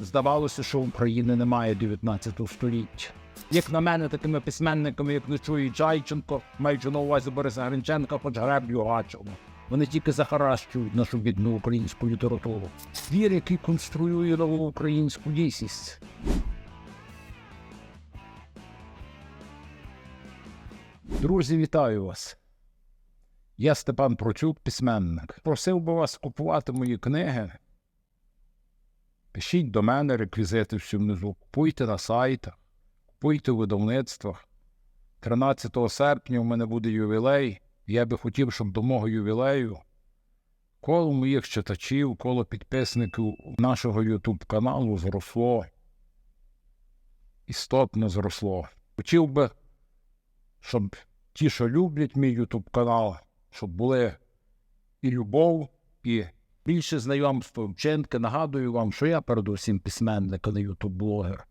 Здавалося, що України немає 19 століття. Як на мене, такими письменниками, як Нечуй Чайченко, маючи на увазі Бориса Гринченка, хоч греблю Гачеву. Вони тільки захаращують нашу бідну українську літературу. Твір, який конструює нову українську дійсність. Друзі, вітаю вас. Я Степан Процюк, письменник. Просив би вас купувати мої книги. Пишіть до мене реквізити всі внизу. Купуйте на сайтах, купуйте у видавництвах. 13 серпня у мене буде ювілей. Я би хотів, щоб до мого ювілею коло моїх читачів, коло підписників нашого Ютуб каналу зросло. Істотно зросло. Хотів би, щоб ті, що люблять мій Ютуб канал, щоб були і любов, і більше знайомства, вчинки. Нагадую вам, що я передусім письменник, а не ютуб-блогер,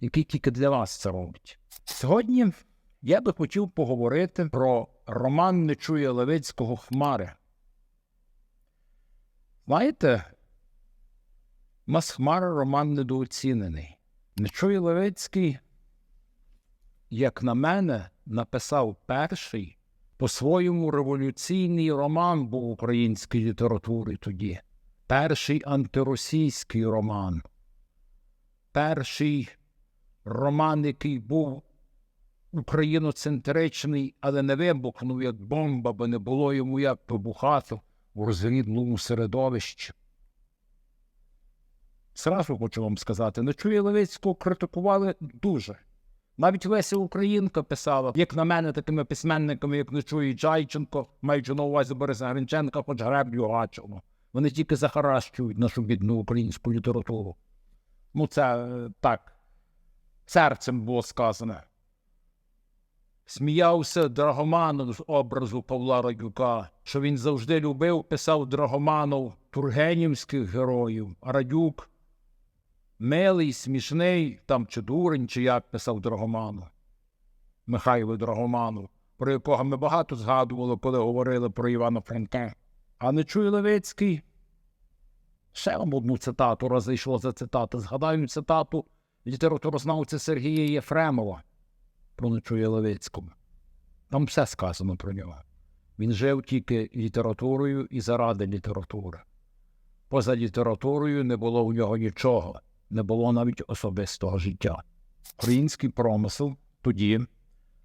який тільки для вас це робить. Сьогодні я би хотів поговорити про роман Нечуя Левицького Хмари. Знаєте, Мас Хмара роман недооцінений. Нечуя Левицький, як на мене, написав перший по-своєму революційний роман був української літератури тоді. Перший антиросійський роман. Перший роман, який був україноцентричний, але не вибухнув як бомба, бо не було йому як вибухати у розрідлому середовищі. Зразу хочу вам сказати, Нечуя Левицького критикували дуже. Навіть Леся Українка писала, як на мене, такими письменниками, як Нечуй Чайченко, маючи на увазі Бориса Гринченка, хоч греблю Гачеву. Вони тільки захаращують нашу бідну українську літературу. Ну, це е, так, серцем було сказане. Сміявся Драгоманов з образу Павла Радюка, що він завжди любив, писав Драгоманов тургенівських героїв, а Радюк милий, смішний, там чи дурень, чи як писав Драгоманов, Михайло Драгоманов, про якого ми багато згадували, коли говорили про Івана Франка. А не чує Левицький. Ще вам одну цитату розійшло за цитати. Згадаю цитату літературознавця Сергія Єфремова про Нечуя Левицького. Там все сказано про нього. Він жив тільки літературою і заради літератури. Поза літературою не було у нього нічого, не було навіть особистого життя. Український промисел тоді, в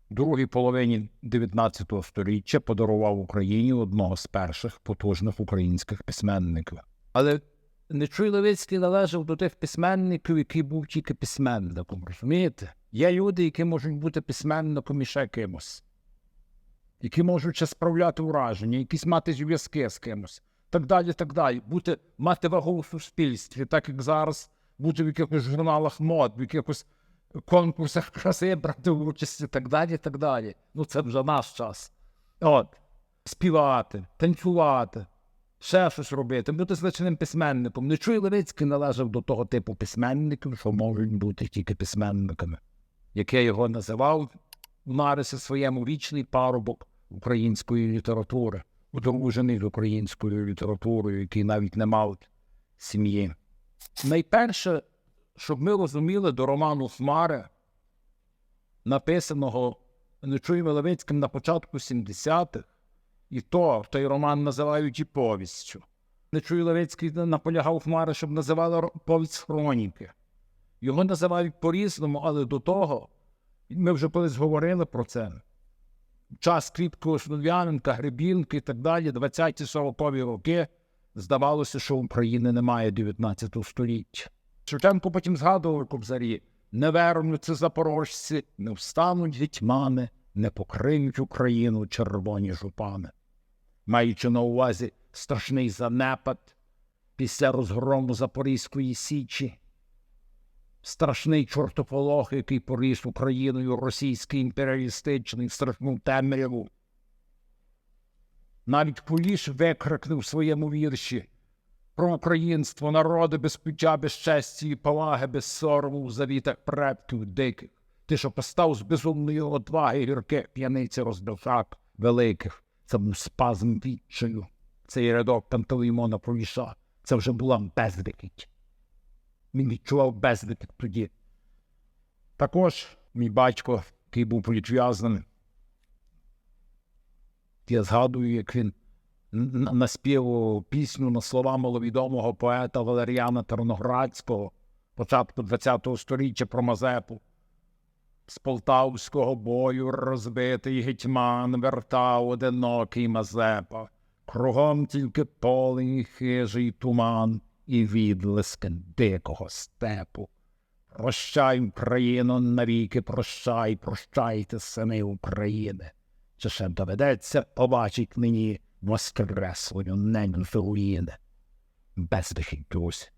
другій половині 19 століття, подарував Україні одного з перших потужних українських письменників. Але Нечуй Левицький належав до тих письменників, який був тільки письменником, розумієте? Є люди, які можуть бути письменником і ще кимось, які можуть ще справляти враження, якісь мати зв'язки з кимось, так далі, так далі. Бути, мати вагу у суспільстві, так як зараз бути в якихось журналах мод, в якихось конкурсах краси, брати участь і так далі, так далі. Ну, це вже наш час. От, співати, танцювати, ще щось робити, бути значним письменником. Нечуй Левицький належав до того типу письменників, що можуть бути тільки письменниками, як я його називав у нарисі своєму вічний парубок української літератури, одружений з українською літературою, який навіть не мав сім'ї. Найперше, щоб ми розуміли до роману Хмари, написаного Нечуєм Левицьким на початку 70-х, і то той роман називають і повістю. Нечуй Левицький наполягав Хмари, щоб називали повість хроніки. Його називають по-різному, але до того, ми вже колись говорили про це. Час Кріпкого Слов'яненка, Гребінки і так далі, 20-40 роки, здавалося, що України немає 19 століття. Шевченко потім згадував Кобзарі, не вернуться запорожці, не встануть гетьмани, не покриють Україну червоні жупани. Маючи на увазі страшний занепад після розгрому Запорізької Січі, страшний чортополох, який поріс Україною російський імперіалістичний страшну темряву. Навіть Куліш викрикнув своєму вірші про українство, народи без пуття, без честі і поваги, без сорому в завітах предків диких. Ти, що постав з безумної одваги гірких п'яниці роздовжак великих. Це був спазм відчаю. Цей рядок Пантелеймона Повіша. Це вже була бездикість. Він відчував безлик тоді. Також мій батько, який був політв'язним, я згадую, як він н- н- наспівав пісню на слова маловідомого поета Валеріана Терноградського початку ХХ століття про Мазепу. З полтавського бою розбитий гетьман вертав одинокий Мазепа. Кругом тільки поле і хижий туман і відлиски дикого степу. Прощай, Україно, навіки прощай, прощайте, сини України. Чи ще доведеться побачить мені воскреслою неньки руїни? Бездихий дюсь.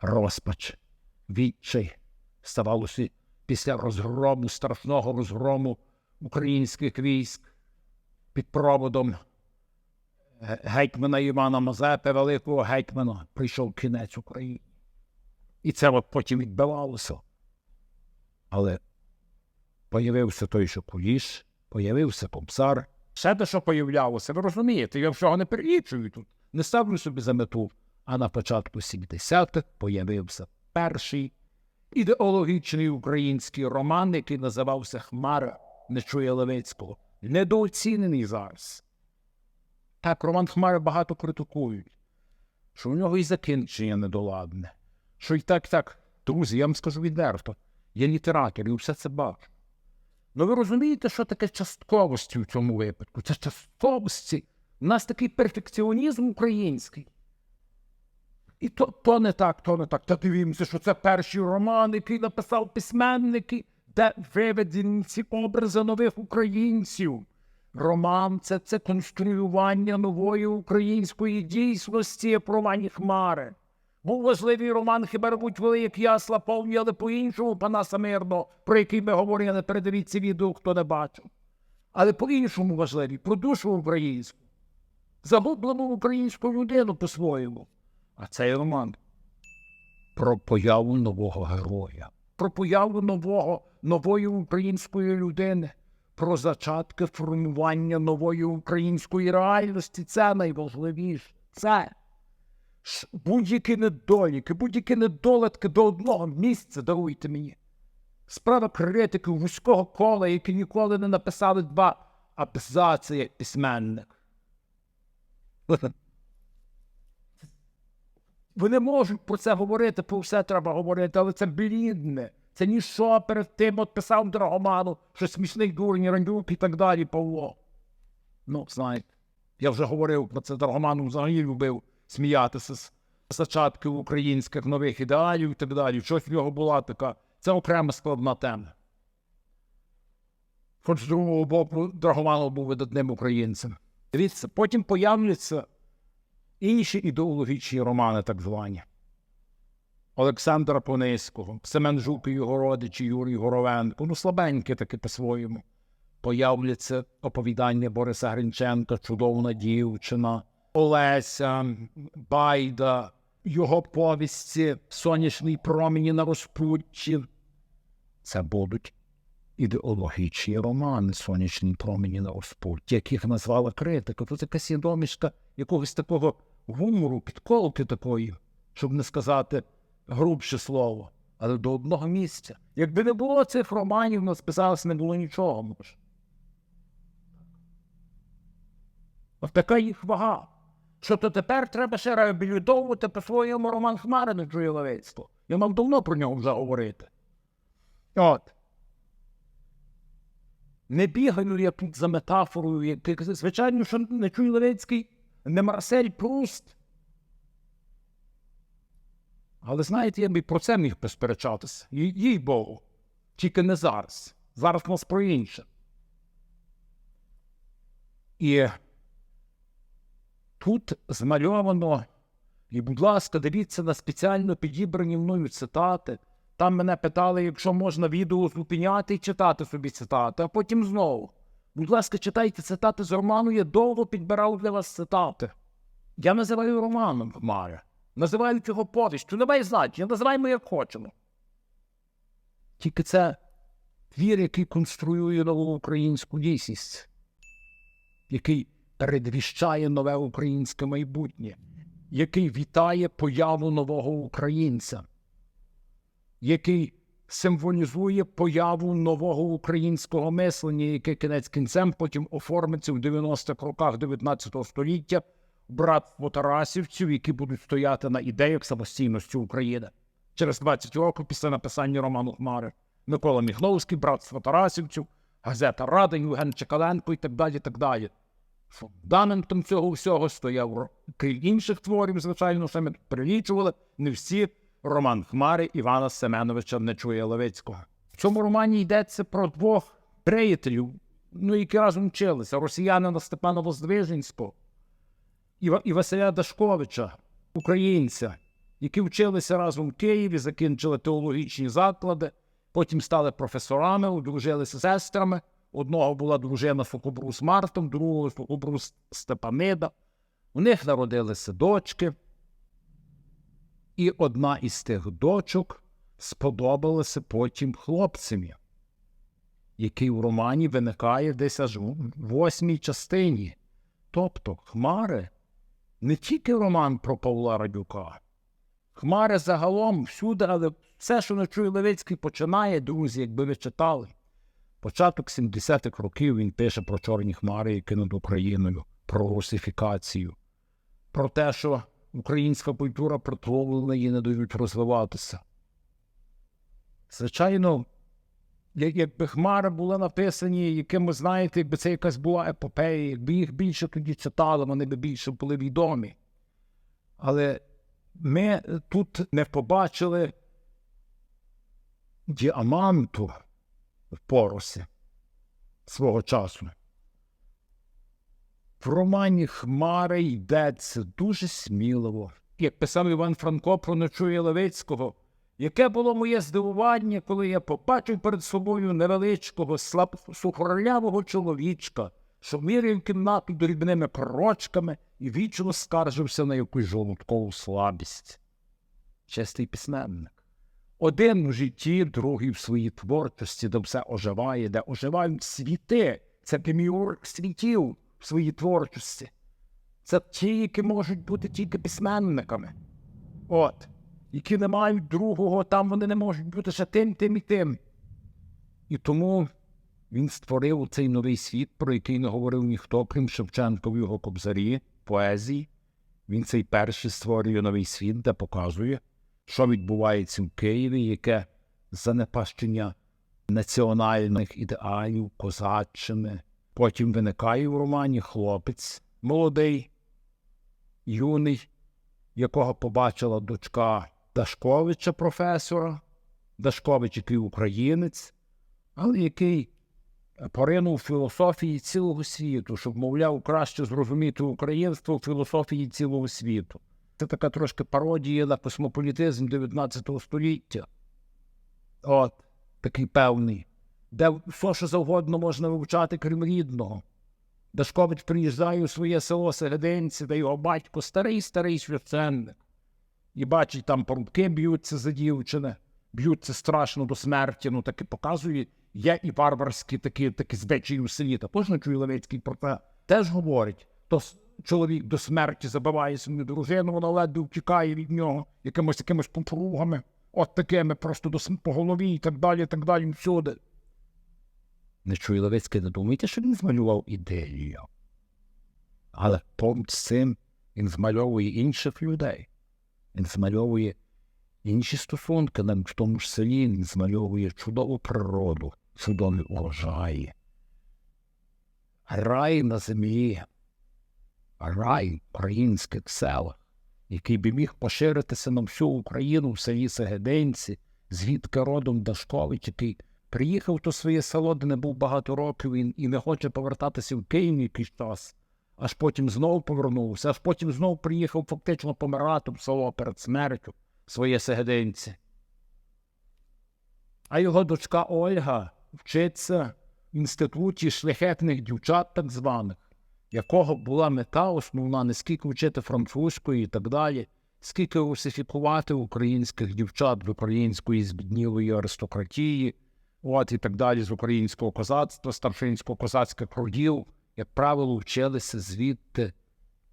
Розпач, відчай, ставалося після розгрому, страшного розгрому українських військ під проводом гетьмана Івана Мазепи, великого гетьмана, прийшов кінець Україні. І це от потім відбивалося. Але появився той, що Куліш, появився Кобзар. Все те, що появлялося, ви розумієте, я всього не перелічую тут, не ставлю собі за мету. А на початку 70-х появився перший ідеологічний український роман, який називався Хмара Нечує Левицького. Недооцінений зараз. Так, роман Хмари багато критикують, що у нього і закінчення недоладне. Що і так, так, друзі, я вам скажу відверто, я літератор і все це бачу. Ну ви розумієте, що таке частковості в цьому випадку? Це частковості. У нас такий перфекціонізм український. І то, то не так, то не так. Та дивімося, що це перший роман, який написав письменники, де виведені ці образи нових українців. Роман це, це конструювання нової української дійсності про Хмари. Був важливий роман хіба рвуть великі ясла повні, але по-іншому Панаса Мирно, про який ми говорили, передивіться відео, хто не бачив. Але по-іншому важливий, про душу українську, загублену українську людину по-своєму. А цей роман про появу нового героя, про появу нового, нової української людини, про зачатки формування нової української реальності. Це найважливіше. Це будь-які недоліки, будь-які недолетки до одного місця даруйте мені. Справа критиків вузького кола, які ніколи не написали два абзаци як письменник. Вони можуть про це говорити, про все треба говорити, але це блідне. Це ніщо перед тим от писав Драгоману, що смішний дурень, рандюк і так далі, Павло. Ну, знаєте, я вже говорив про це Драгоману взагалі любив сміятися з зачатків українських нових ідеалів і так далі. Щось в нього була така. Це окрема складна тема. Хоч з другого боку, Драгоманов був видатним українцем. Дивіться, потім появляться інші ідеологічні романи, так звані. Олександра Пониського, Семен Жук і його родичі, Юрій Горовенко, ну слабенькі таки по-своєму. Появляться оповідання Бориса Гринченка, Чудовна дівчина, Олеся, Байда, його повісті, сонячний промені на розпутті. Це будуть ідеологічні романи Сонячні промені на розпутті, яких назвала критика. Тут якась є домішка якогось такого гумору, підколки такої, щоб не сказати грубше слово, але до одного місця. Якби не було цих романів, нас писалося не було нічого. Може. От така їх вага. Що то тепер треба ще реабілітовувати по-своєму роман Хмари на Левицького. Я мав давно про нього вже говорити. От. Не бігаю я тут за метафорою, як, звичайно, що не чую Левицький, не Марсель Пруст. Але знаєте, я б і про це міг посперечатися. Їй, Богу. Тільки не зараз. Зараз нас про інше. І тут змальовано, і, будь ласка, дивіться на спеціально підібрані мною цитати. Там мене питали, якщо можна відео зупиняти і читати собі цитати, а потім знову. Будь ласка, читайте цитати з роману, я довго підбирав для вас цитати. Я називаю романом Маря. Називаю його повістю. Немає значення, називаємо як хочемо. Тільки це твір, який конструює нову українську дійсність, який передвіщає нове українське майбутнє, який вітає появу нового українця, який символізує появу нового українського мислення, яке кінець кінцем потім оформиться в 90-х роках 19 століття братство Тарасівців, які будуть стояти на ідеях самостійності України. Через 20 років після написання роману Хмари Микола Міхновський, братство Тарасівців, газета Рада, Євген Чекаленко і так далі. так далі. Фундаментом цього всього стояв, крім інших творів, звичайно, що ми тут перелічували, не всі роман Хмари Івана Семеновича Нечуя Левицького. В цьому романі йдеться про двох приятелів, ну, які разом вчилися: росіянина Степана Воздвиженського і, Василя Дашковича, українця, які вчилися разом в Києві, закінчили теологічні заклади, потім стали професорами, одружилися сестрами. Одного була дружина Фокобрус Мартом, другого Фокобрус Степанида. У них народилися дочки. І одна із тих дочок сподобалася потім хлопцеві, який в романі виникає десь аж в восьмій частині. Тобто Хмари не тільки роман про Павла Радюка. Хмари загалом всюди, але все, що Нечуй Левицький починає, друзі, якби ви читали. Початок 70-х років він пише про чорні хмари, які над Україною, про русифікацію, про те, що українська культура притворена і не дають розвиватися. Звичайно, якби хмари були написані якимось, знаєте, якби це якась була епопея, якби їх більше тоді читали, вони б більше були відомі. Але ми тут не побачили діаманту в поросі свого часу. В романі Хмари йдеться дуже сміливо. Як писав Іван Франко про ночує Левицького, яке було моє здивування, коли я побачив перед собою невеличкого, слаб... сухорлявого чоловічка, що міряв кімнату дрібними пророчками і вічно скаржився на якусь жолудкову слабість. Чистий письменник. Один в житті, другий в своїй творчості, де все оживає, де оживають світи. Це деміург світів в своїй творчості. Це ті, які можуть бути тільки письменниками. От. Які не мають другого, там вони не можуть бути ще тим, тим і тим. І тому він створив цей новий світ, про який не говорив ніхто, крім Шевченка в його кобзарі, поезії. Він цей перший створює новий світ, де показує, що відбувається в Києві, яке занепащення національних ідеалів, козаччини. Потім виникає в романі хлопець молодий, юний, якого побачила дочка Дашковича, професора, Дашкович, який українець, але який поринув філософії цілого світу, щоб, мовляв, краще зрозуміти українство в філософії цілого світу. Це така трошки пародія на космополітизм 19 століття. От, такий певний, де все, що завгодно можна вивчати, крім рідного. Дашкович приїжджає у своє село Сегединці, де його батько старий старий священник. І бачить, там порубки б'ються за дівчини, б'ються страшно до смерті. Ну таки показує, є і варварські такі, такі звичаї у селі. Також не чує Левицький про це. Теж говорить, то чоловік до смерті забиває свою дружину, вона ледве втікає від нього якимось якимось попругами, от такими просто до по голові і так далі, і так далі, всюди. Не чує Левицький, не думайте, що він змалював ідею. Але поміж цим він змальовує інших людей. Він змальовує інші стосунки в тому ж селі, він змальовує чудову природу, чудові урожаї. Рай на землі, рай українських селах, який би міг поширитися на всю Україну в селі Сегединці, звідки родом Дашкович, який приїхав до своє село, де не був багато років і, і не хоче повертатися в Київ якийсь час, аж потім знову повернувся, аж потім знову приїхав фактично помирати в село перед смертю своє Сегединці. А його дочка Ольга вчиться в інституті шляхетних дівчат, так званих, якого була мета основна не скільки вчити французької і так далі, скільки русифікувати українських дівчат в української збіднілої аристократії, от і так далі з українського козацтва, старшинсько-козацьких родів, як правило, вчилися звідти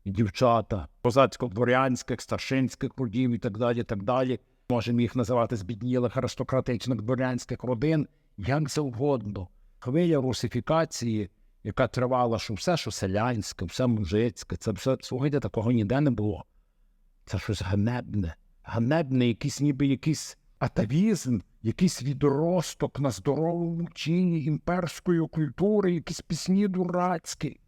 дівчата, козацько-дворянських, старшинських родів і так далі, так далі. Можемо їх називати збіднілих аристократичних дворянських родин, як завгодно. Хвиля русифікації, яка тривала, що все, що селянське, все мужицьке, це все слухайте, такого ніде не було. Це щось ганебне, ганебне, якийсь ніби якийсь атавізм, якийсь відросток на здоровому чині імперської культури, якісь пісні дурацькі,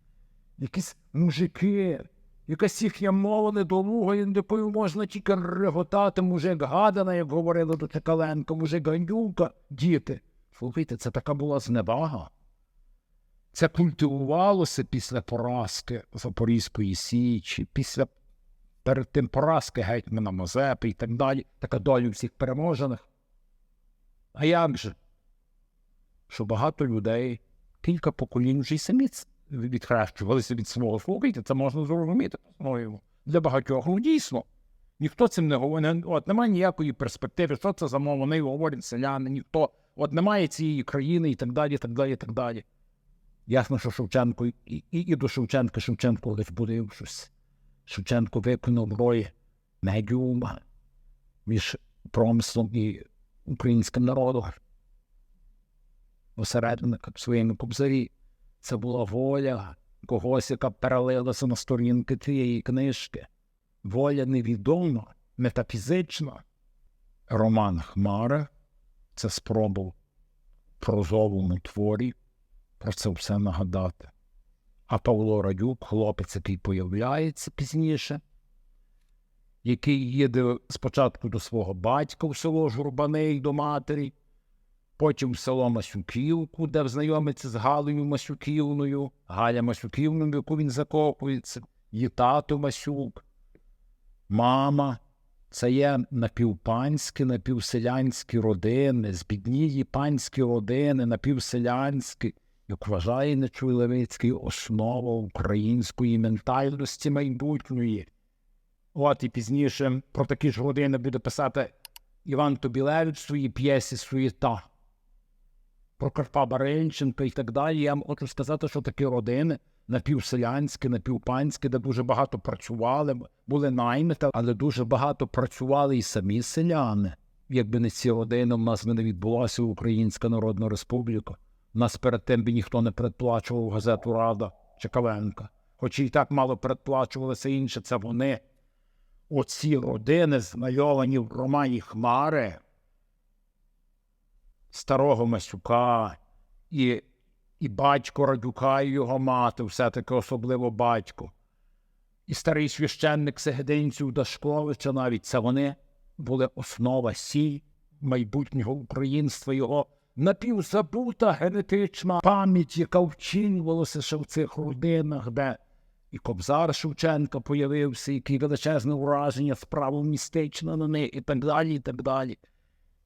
якісь мужики, якась їхня мова недолуга, якою можна тільки реготати мужик гадана, як говорили до Чекаленка, мужик гандюка, діти. Слухайте, це така була зневага. Це культивувалося після поразки Запорізької Січі, після перед тим поразки гетьмана Мазепи і так далі, така доля всіх переможених. А як же? Що багато людей, кілька поколінь вже й самі відхрещувалися від свого. Слухайте, це можна зрозуміти по-своєму. Для багатьох, ну дійсно. Ніхто цим не говорить. От немає ніякої перспективи, що це за мова, вони говорять селяни, ніхто. От немає цієї країни і так далі, і так далі, і так далі. Ясно, що Шевченко і, і, і до Шевченка Шевченко лиш буде щось. Шевченко виконав роль медіума між промислом і українським народом. Осередника в своєму кобзарі. Це була воля когось, яка перелилася на сторінки цієї книжки. Воля невідома, метафізична. Роман Хмара це спроба в прозовому творі про це все нагадати. А Павло Радюк, хлопець, який появляється пізніше, який їде спочатку до свого батька в село Журбаней до матері, потім в село Масюківку, де знайомиться з Галею Масюківною, Галя Масюківною, в яку він закопується, її тато Масюк, мама. Це є напівпанські, напівселянські родини, збіднілі панські родини, напівселянські, як вважає Нечуй Левицький, основа української ментальності майбутньої. От і пізніше про такі ж родини буде писати Іван Тобілевич в своїй п'єсі Суєта. Про Карпа Баренченка і так далі. Я вам хочу сказати, що такі родини напівселянські, напівпанські, де дуже багато працювали, були наймити, але дуже багато працювали і самі селяни. Якби не ці родини, в нас би не відбулася Українська Народна Республіка. Нас перед тим би ніхто не передплачував газету Рада Чекаленка. Хоч і так мало передплачувалося інше, це вони. Оці родини, знайомі в романі Хмари, старого Масюка, і, і батько Радюка, і його мати, все-таки особливо батько. І старий священник Сегединців Дашковича навіть це вони були основа сіль майбутнього українства, його напівзабута генетична пам'ять, яка вчинювалася ще в цих родинах, де і Кобзар Шевченка появився, який величезне ураження справу містичне на них, і так далі, і так далі.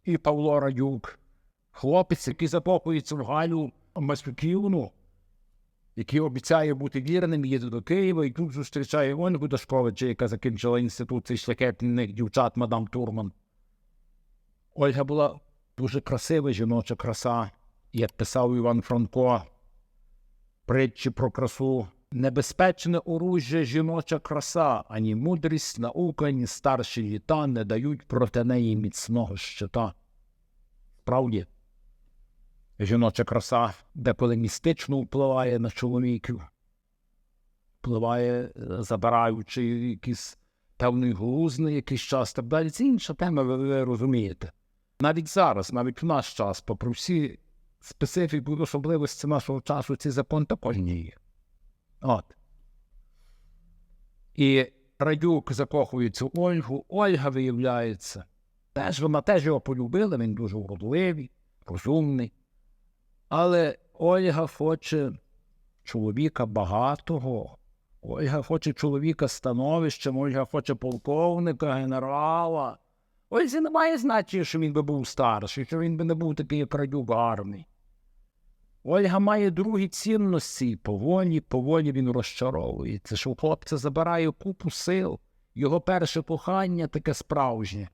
І Павло Радюк, хлопець, який закопується в Галю Масюківну, який обіцяє бути вірним, їде до Києва і тут зустрічає Ольгу Дашковича, яка закінчила інститут цих шляхетних дівчат мадам Турман. Ольга була дуже красива жіноча краса, як писав Іван Франко, притчі про красу. Небезпечне оружжя жіноча краса, ані мудрість, наука, ні старші літа не дають проти неї міцного щита. Справді, жіноча краса деколи містично впливає на чоловіків, впливає, е, забираючи якийсь певний глуз на якийсь час, так далі. Це інша тема, ви розумієте. Навіть зараз, навіть в наш час, попри всі специфіки і особливості нашого часу, цей закон також не є. От. І Радюк закохується в Ольгу, Ольга виявляється. Теж вона теж його полюбила, він дуже вродливий, розумний. Але Ольга хоче чоловіка багатого. Ольга хоче чоловіка становищем, Ольга хоче полковника, генерала. Ользі немає значення, що він би був старший, що він би не був такий, як Радюк гарний. Ольга має другі цінності, поволі, поволі він розчаровується, що у хлопця забирає купу сил, його перше кохання таке справжнє.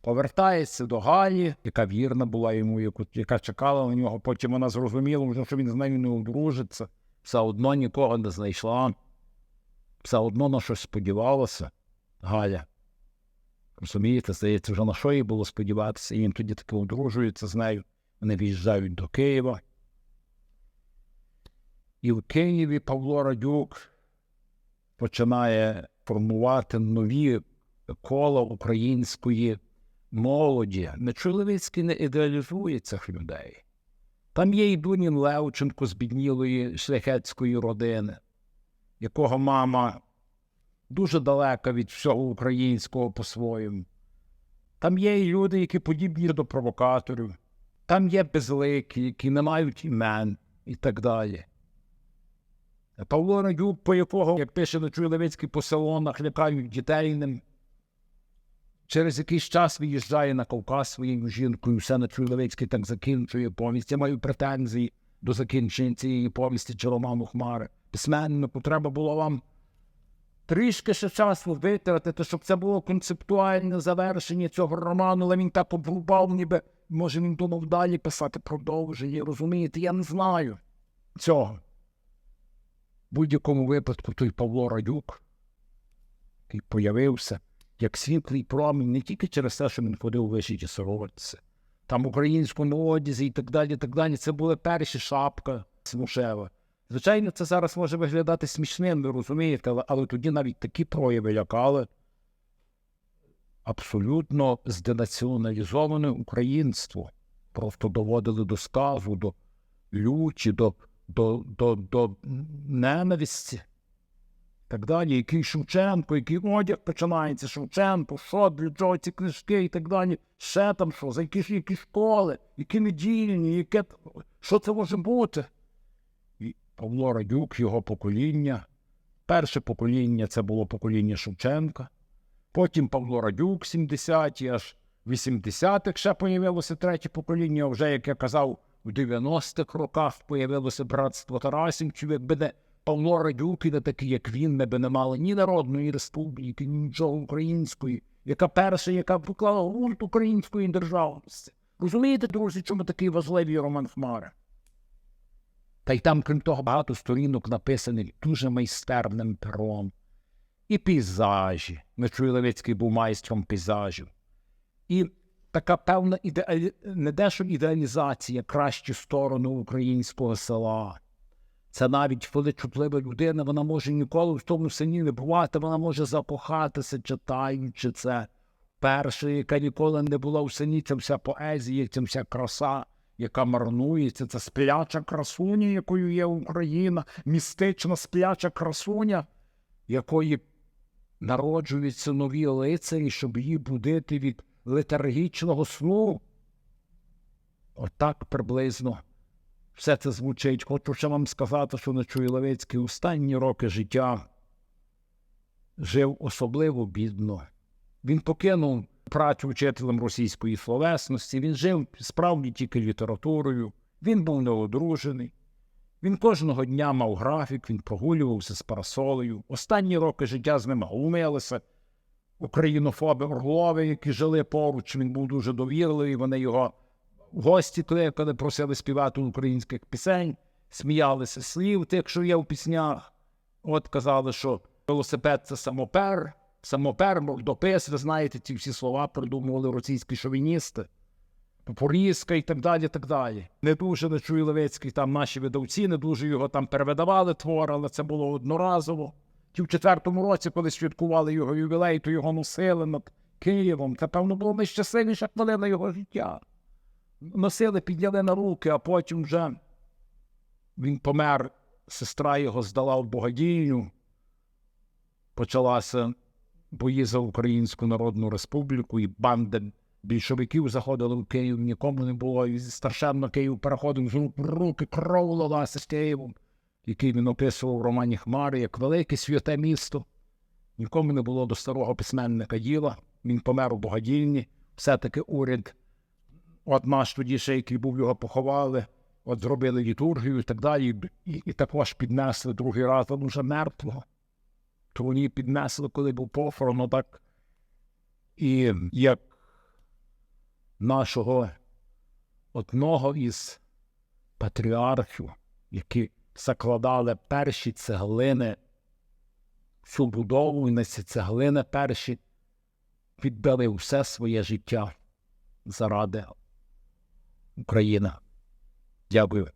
Повертається до Галі, яка вірна була йому, яка чекала на нього, потім вона зрозуміла, що він з нею не одружиться, все одно нікого не знайшла. все одно на щось сподівалася Галя. Розумієте, здається, вже на що їй було сподіватися, і він тоді таки одружується з нею. Вони в'їжджають до Києва. І в Києві Павло Радюк починає формувати нові кола української молоді. Нечоловіцький не ідеалізує цих людей. Там є і Дунін Левченко з біднілої шляхетської родини, якого мама дуже далека від всього українського по-своєму. Там є і люди, які подібні до провокаторів, там є безлики, які не мають імен і так далі. Павло Радюк, по якого, як пише Нечуй Левицький, по селонах лякають дітей ним, через якийсь час виїжджає на Кавказ своєю жінкою, все Нечуй Левицький так закінчує повість. Я маю претензії до закінчення цієї повісті чи Хмари. Письменнику треба було вам трішки ще часу витратити, щоб це було концептуальне завершення цього роману, але він так обрубав, ніби може він думав далі писати продовження. Розумієте, я не знаю цього. В будь-якому випадку той Павло Радюк, який появився як світлий промінь не тільки через те, що він ходив у вищій сироватці, там українському одязі і так далі, і так далі. Це була перша шапка Смушева. Звичайно, це зараз може виглядати смішним, ви розумієте, але, але тоді навіть такі прояви лякали абсолютно зденаціоналізоване українство. Просто доводили до сказу, до лючі, до, до, до, до ненависті. Так далі, який Шевченко, який одяг починається, Шевченко, що для чого ці книжки і так далі. Ще там що, за які ж які школи, які недільні, яке що це може бути? Павло Радюк, його покоління. Перше покоління це було покоління Шевченка. Потім Павло Радюк, 70-ті, аж 80-х ще появилося третє покоління. Вже, як я казав, у 90-х роках появилося братство Тарасівців, якби не Павло Радюк і не такий, як він, ми би не мали ні Народної Республіки, ні нічого української, яка перша, яка поклала ґрунт української державності. Розумієте, друзі, чому такий важливий роман Хмари? Та й там, крім того, багато сторінок написаних дуже майстерним пером. І пейзажі. Мичуй Левицький був майстром пейзажів. І така певна ідеалі... не дещо ідеалізація кращі сторони українського села. Це навіть коли чутлива людина, вона може ніколи в тому селі не бувати, вона може запохатися, читаючи це. Перша, яка ніколи не була в селі, це вся поезія, це вся краса, яка марнується, це спляча красуня, якою є Україна, містична спляча красуня, якої народжуються нові лицарі, щоб її будити від летаргічного сну. Отак приблизно все це звучить. Хочу ще вам сказати, що Нечуй Левицький останні роки життя жив особливо бідно. Він покинув працю вчителем російської словесності, він жив справді тільки літературою, він був неодружений. Він кожного дня мав графік, він прогулювався з парасолею. Останні роки життя з ним глумилися. Українофоби Орлови, які жили поруч, він був дуже довірливий, вони його в гості кликали, просили співати українських пісень, сміялися слів тих, що є в піснях. От казали, що велосипед це самопер, самопер, мордопис, ви знаєте, ці всі слова придумували російські шовіністи. Порізка і так далі, так далі. Не дуже Нечуй Левицький, там наші видавці, не дуже його там перевидавали твори, але це було одноразово. Ті в четвертому році, коли святкували його ювілей, то його носили над Києвом. Це, певно, було найщасливіша хвилина його життя. Носили, підняли на руки, а потім вже він помер, сестра його здала в Богодійню. Почалася бої за Українську Народну Республіку, і банди більшовиків заходили в Київ, нікому не було. І страшенно Київ переходив з рук в руки, кров лилася з Києвом, який він описував в романі Хмари, як велике святе місто. Нікому не було до старого письменника діла. Він помер у Богодільні. Все-таки уряд, от наш тоді ще, який був його поховали, от зробили літургію і так далі, і, і також піднесли другий раз, він уже мертвого. То вони піднесли, коли був похорон, так. І як нашого одного із патріархів, які закладали перші цеглини всю будову, і на ці цеглини перші віддали все своє життя заради України. Дякую.